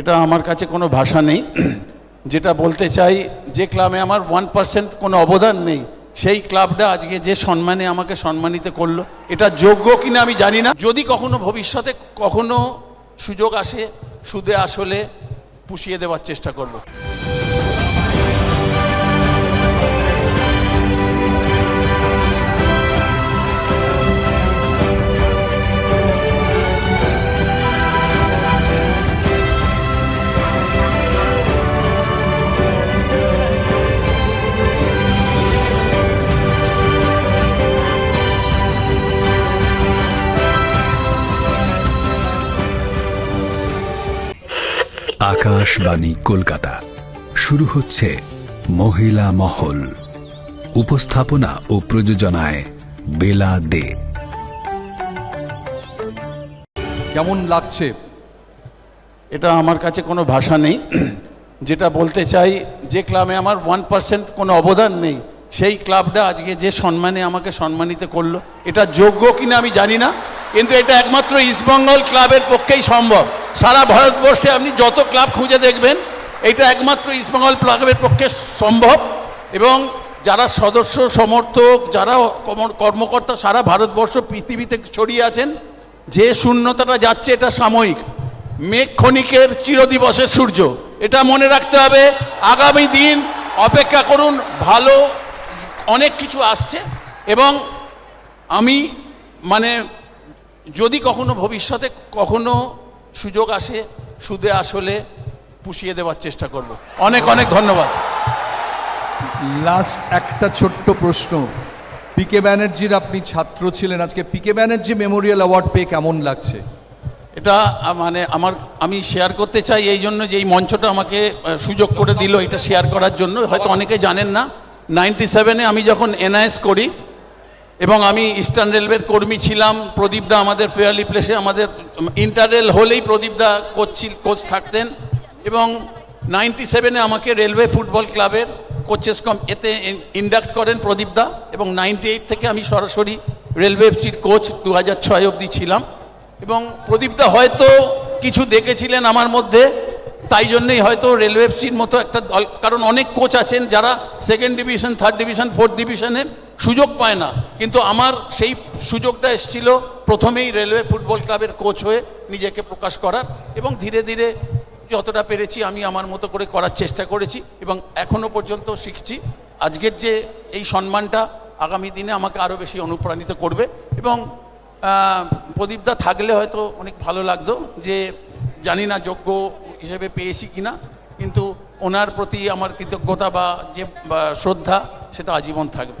এটা আমার কাছে কোনো ভাষা নেই। যেটা বলতে চাই, যে ক্লাবে আমার ওয়ান পার্সেন্ট কোনো অবদান নেই, সেই ক্লাবটা আজকে যে সম্মানে আমাকে সম্মানিত করল, এটা যোগ্য কিনা আমি জানি না। যদি কখনো ভবিষ্যতে কখনো সুযোগ আসে, সুদে আসলে পুষিয়ে দেওয়ার চেষ্টা করব। আকাশবাণী কলকাতা। শুরু হচ্ছে মহিলা মহল। উপস্থাপনা ও প্রযোজনায় বেলা দে। কেমন লাগছে? এটা আমার কাছে কোনো ভাষা নেই। যেটা বলতে চাই যে ক্লাবে আমার ওয়ান পার্সেন্ট কোনো অবদান নেই সেই ক্লাবটা আজকে যে সম্মানে আমাকে সম্মানিত করল এটা যোগ্য কিনা আমি জানি না কিন্তু এটা একমাত্র ইস্টবেঙ্গল ক্লাবের পক্ষেই সম্ভব। সারা ভারতবর্ষে আপনি যত ক্লাব খুঁজে দেখবেন এটা একমাত্র ইস্টবেঙ্গল ক্লাবের পক্ষে সম্ভব। এবং যারা সদস্য, সমর্থক, যারা কর্মকর্তা সারা ভারতবর্ষ পৃথিবীতে ছড়িয়ে আছেন, যে শূন্যতাটা যাচ্ছে এটা সাময়িক। মেঘ ক্ষণিকের চিরদিবসের সূর্য। এটা মনে রাখতে হবে। আগামী দিন অপেক্ষা করুন, ভালো অনেক কিছু আসছে। এবং আমি মানে যদি কখনো ভবিষ্যতে কখনো সুযোগ আসে সুদে আসলে পুষিয়ে দেওয়ার চেষ্টা করব। অনেক অনেক ধন্যবাদ। লাস্ট একটা ছোট্ট প্রশ্ন। পিকে ব্যানার্জির আপনি ছাত্র ছিলেন আজকে। পিকে ব্যানার্জি মেমোরিয়াল অ্যাওয়ার্ড পেয়ে কেমন লাগছে? এটা মানে আমার আমি শেয়ার করতে চাই এই জন্য যে এই মঞ্চটা আমাকে সুযোগ করে দিল এটা শেয়ার করার জন্য। হয়তো অনেকে জানেন না। নাইনটি সেভেনে আমি যখন এনআইএস করি এবং আমি ইস্টার্ন রেলওয়ের কর্মী ছিলাম। প্রদীপদা আমাদের ফেয়ারলি প্লেসে আমাদের ইন্টার রেল হলেই প্রদীপদা কোচ কোচ থাকতেন। এবং নাইনটি সেভেনে আমাকে রেলওয়ে ফুটবল ক্লাবের কোচেস কম এতে ইন্ডাক্ট করেন প্রদীপদা এবং নাইনটি এইট থেকে আমি সরাসরি রেলওয়ে এফসির কোচ দু হাজার ছয় অবধি ছিলাম। এবং প্রদীপদা হয়তো কিছু দেখেছিলেন আমার মধ্যে, তাই জন্যই হয়তো রেলওয়ে এফসির মতো একটা দল, কারণ অনেক কোচ আছেন যারা second division third division fourth ডিভিশনে সুযোগ পায় না। কিন্তু আমার সেই সুযোগটা এসেছিল প্রথমেই রেলওয়ে ফুটবল ক্লাবের কোচ হয়ে নিজেকে প্রকাশ করার এবং ধীরে ধীরে যতটা পেরেছি আমি আমার মতো করে করার চেষ্টা করেছি এবং এখনও পর্যন্ত শিখছি। আজকের যে এই সম্মানটা আগামী দিনে আমাকে আরও বেশি অনুপ্রাণিত করবে এবং প্রদীপদা থাকলে হয়তো অনেক ভালো লাগতো যে জানি না যোগ্য হিসেবে পেয়েছি কিনা, কিন্তু ওনার প্রতি আমার কৃতজ্ঞতা বা যে শ্রদ্ধা, সেটা আজীবন থাকবে।